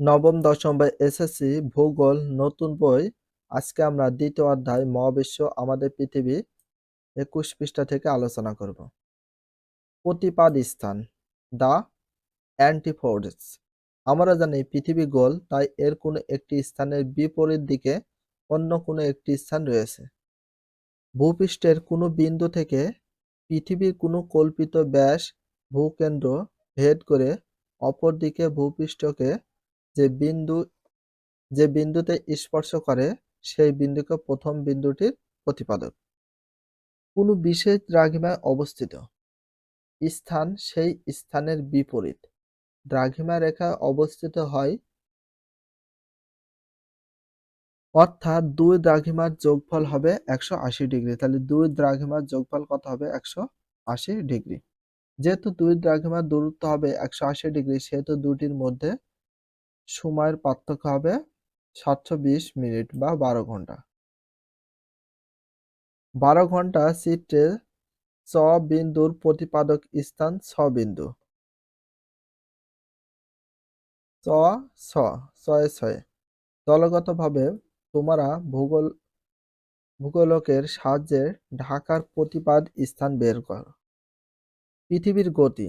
নবম, দশম বা এসএসসি ভূগোল নতুন বই। আজকে আমরা দ্বিতীয় অধ্যায়, মহাবিশ্ব, আমাদের পৃথিবী একুশ পৃষ্ঠা থেকে আলোচনা করব। প্রতিপাদ স্থান দা অ্যান্টিফোর্ডস। আমরা জানি পৃথিবী গোল, তাই এর কোনো একটি স্থানের বিপরীত দিকে অন্য কোনো একটি স্থান রয়েছে। ভূপৃষ্ঠের কোনো বিন্দু থেকে পৃথিবীর কোনো কল্পিত ব্যাস ভূকেন্দ্র ভেদ করে অপরদিকে ভূপৃষ্ঠকে বিন্দু, যে বিন্দুতে স্পর্শ করে, সেই বিন্দুকে প্রথম বিন্দুটির প্রতিপাদক। কোনো বিশেষ দ্রাঘিমায় অবস্থিত। স্থান সেই স্থানের বিপরীত। দ্রাঘিমা রেখা অবস্থিত হয় অর্থাৎ দুই দ্রাঘিমার যোগফল হবে একশো আশি ডিগ্রি। তাহলে দুই দ্রাঘিমার যোগফল কত হবে? একশো আশি ডিগ্রি। যেহেতু দুই দ্রাঘিমার দূরত্ব হবে একশো আশি ডিগ্রি, সেহেতু দুটির মধ্যে সময়ের পার্থক্য হবে সাতশো বিশ মিনিট বা বারো ঘণ্টা। বারো ঘণ্টা চিত্রে চ বিন্দুর প্রতিপাদক স্থান ছ বিন্দু। ছ ছয়ে। দলগতভাবে তোমরা ভূগোল, ভূগোলকের সাহায্যে ঢাকার প্রতিপাদ স্থান বের করো। পৃথিবীর গতি।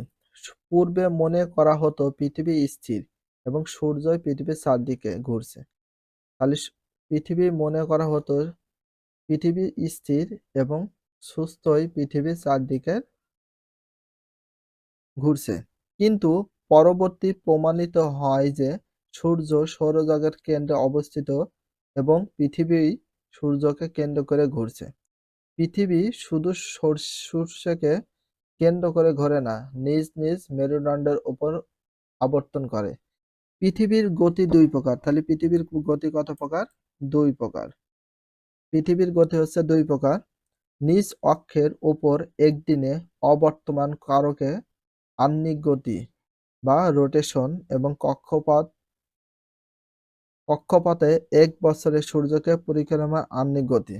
পূর্বে মনে করা হতো পৃথিবী স্থির। এবং সূর্য পৃথিবীর চারদিকে ঘুরছে। তাহলে পৃথিবী মনে করা হতো পৃথিবী স্থির এবং সুস্থই পৃথিবীর চারদিকে ঘুরছে। কিন্তু পরবর্তী প্রমাণিত হয় যে সূর্য সৌরজগৎ কেন্দ্রে অবস্থিত এবং পৃথিবী সূর্যকে কেন্দ্র করে ঘুরছে। পৃথিবী শুধু সূর্যকে কেন্দ্র করে ঘোরে না, নিজ নিজ মেরুদণ্ডের উপর আবর্তন করে। পৃথিবীর গতি দুই প্রকার। তাহলে পৃথিবীর গতি কত প্রকার? দুই প্রকার। পৃথিবীর গতি হচ্ছে দুই প্রকার। নিজ অক্ষের উপর একদিনে অবর্তমান কারকে আন্নিক গতি বা রোটেশন এবং কক্ষপথ, কক্ষপথে এক বছরে সূর্যকে পরিক্রমা আহ্নিক গতি।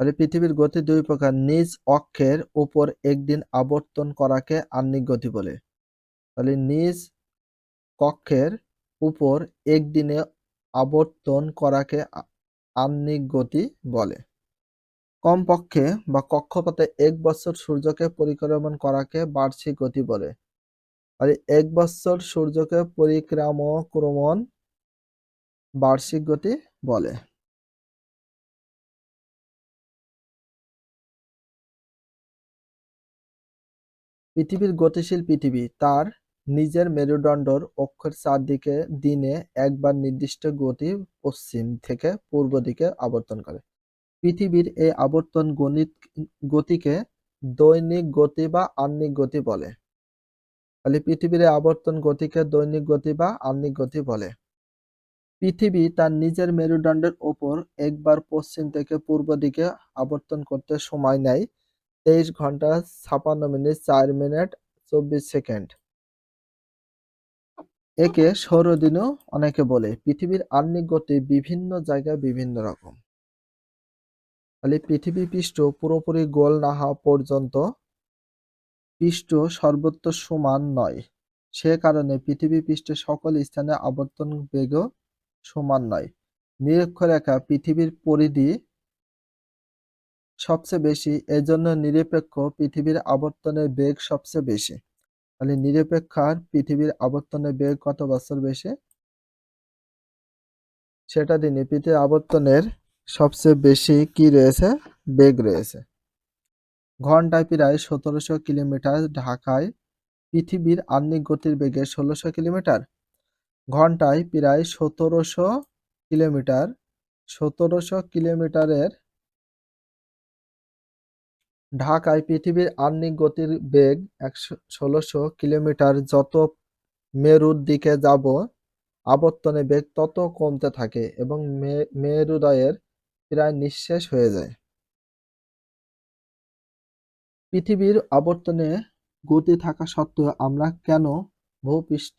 তাহলে পৃথিবীর গতি দুই প্রকার, নিজ অক্ষের উপর একদিন আবর্তন করাকে আহ্নিক গতি বলে। তাহলে নিজ কক্ষের উপর একদিনে আবর্তন করাকে আহ্নিক গতি বলে। কমপক্ষে বা কক্ষপথে এক বছর সূর্যকে পরিক্রমণ করাকে বার্ষিক গতি বলে। আর এক বছর সূর্যকে পরিক্রমণ বার্ষিক গতি বলে। পৃথিবীর গতিশীল পৃথিবী, তার নিজের মেরুদণ্ডর অক্ষের চারদিকে দিনে একবার নির্দিষ্ট গতি পশ্চিম থেকে পূর্ব দিকে আবর্তন করে। পৃথিবীর এই আবর্তন গণিত, গতিকে দৈনিক গতি বা আহ্নিক গতি বলে। তাহলে পৃথিবীর আবর্তন গতিকে দৈনিক গতি বা আহ্নিক গতি বলে। পৃথিবী তার নিজের মেরুদণ্ডের ওপর একবার পশ্চিম থেকে পূর্ব দিকে আবর্তন করতে সময় নেয়। তেইশ ঘণ্টা ছাপান্ন মিনিট, চার মিনিট, চব্বিশ সেকেন্ড। একে সৌরদিনও অনেকে বলে, পৃথিবীর আহ্নিক গতি বিভিন্ন জায়গায় বিভিন্ন রকম। তাহলে পৃথিবী পৃষ্ঠ পুরোপুরি গোল না হওয়া পর্যন্ত পৃষ্ঠ সর্বত্র সমান নয়। সে কারণে পৃথিবী পৃষ্ঠে সকল স্থানে আবর্তন বেগও সমান নয়। নিরক্ষরেখা পৃথিবীর পরিধি সবচেয়ে বেশি, এজন্য নিরপেক্ষ পৃথিবীর আবর্তনের বেগ সবচেয়ে বেশি। তাহলে নিরপেক্ষার পৃথিবীর আবর্তনের বেগ কত বছর বেশি? সেটা দিনে পৃথিবীর আবর্তনের সবচেয়ে বেশি কি রয়েছে? বেগ রয়েছে। ঘন্টায় প্রায় সতেরোশো কিলোমিটার ঢাকায় পৃথিবীর আহ্নিক গতির বেগে ষোলোশো কিলোমিটার। ঘন্টায় প্রায় সতেরোশো কিলোমিটার, সতেরোশো কিলোমিটারের ঢাকায় পৃথিবীর আহ্নিক গতির বেগ একশো ষোলোশো কিলোমিটার। যত মেরুর দিকে যাব, আবর্তনে বেগ তত কমতে থাকে এবং মেরুদয়ের প্রায় নিঃশেষ হয়ে যায়। পৃথিবীর আবর্তনে গতি থাকা সত্ত্বেও আমরা কেন ভূপৃষ্ঠ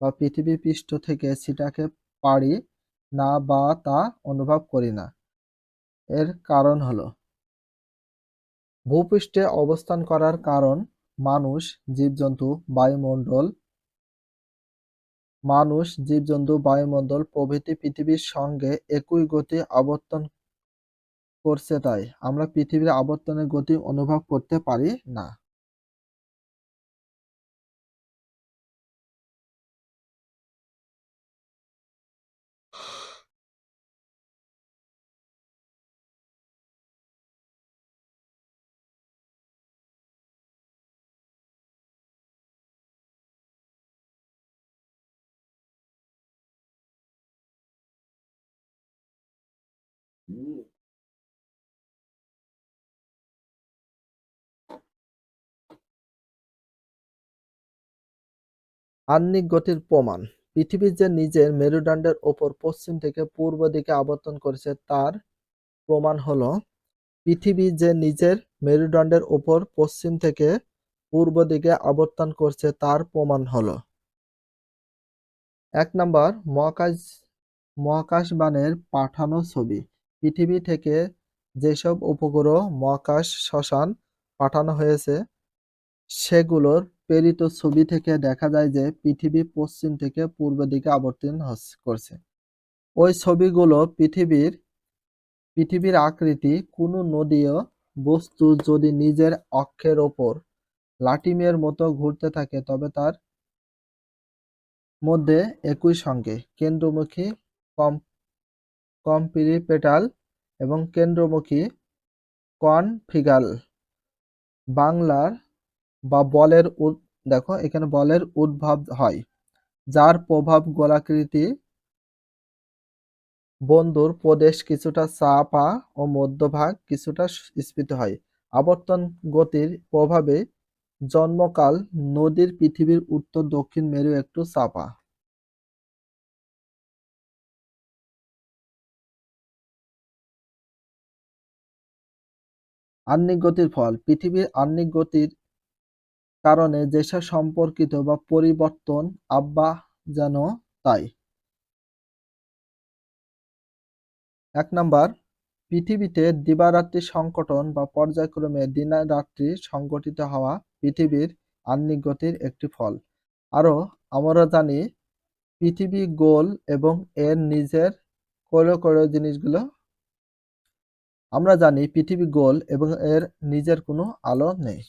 বা পৃথিবী পৃষ্ঠ থেকে সেটাকে পারি না বা তা অনুভব করি না? এর কারণ হলো ভূপৃষ্ঠে অবস্থান করার কারণ মানুষ, জীবজন্তু, বায়ুমণ্ডল। মানুষ, জীবজন্তু, বায়ুমণ্ডল প্রভৃতি পৃথিবীর সঙ্গে একই গতি আবর্তন করছে তাই আমরা পৃথিবীর আবর্তনের গতি অনুভব করতে পারি না। আহ্নিক গতির প্রমাণ। পৃথিবী যে নিজের মেরুদণ্ডের ওপর পশ্চিম থেকে পূর্ব দিকে আবর্তন করেছে, তার প্রমাণ হল, পৃথিবী যে নিজের মেরুদণ্ডের ওপর পশ্চিম থেকে পূর্ব দিকে আবর্তন করছে, তার প্রমাণ হলো। এক নম্বর, মহাকাশ মহাকাশবানের পাঠানো ছবি। পৃথিবী থেকে যেসব উপগ্রহ মহাকাশ শ্মশান পাঠানো হয়েছে, সেগুলোর প্রেরিত ছবি থেকে দেখা যায় যে পৃথিবী পশ্চিম থেকে পূর্ব দিকে আবর্তন করছে। ওই ছবিগুলো পৃথিবীর পৃথিবীর আকৃতি কোনো নদীয় বস্তু যদি নিজের অক্ষের ওপর লাটিমের মতো ঘুরতে থাকে, তবে তার মধ্যে একই সঙ্গে কেন্দ্রমুখী কম কম্পিরিপেটাল এবং কেন্দ্রমুখী কনফিগাল। বাংলার বা বলের দেখো, এখানে বলের উদ্ভব হয়, যার প্রভাব গোলাকৃতি বন্ধুর প্রদেশ কিছুটা চাপা ও মধ্যভাগ কিছুটা স্ফীত হয়। আবর্তন গতির প্রভাবে জন্মকাল নদীর পৃথিবীর উত্তর দক্ষিণ মেরু একটু চাপা। আহ্নিক গতির ফল। পৃথিবীর আহ্নিক গতির কারণে যেসব সম্পর্কিত বা পরিবর্তন আব্বা যেন তাই। এক নাম্বার, পৃথিবীতে দিবারাত্রি সংকটন বা পর্যায়ক্রমে দিনারাত্রি সংগঠিত হওয়া পৃথিবীর আহ্নিক গতির একটি ফল। আরও, আমরা জানি পৃথিবী গোল এবং এর নিজের করে করে জিনিসগুলো আমরা জানি পৃথিবী গোল এবং এর নিজের কোনো আলো নেই।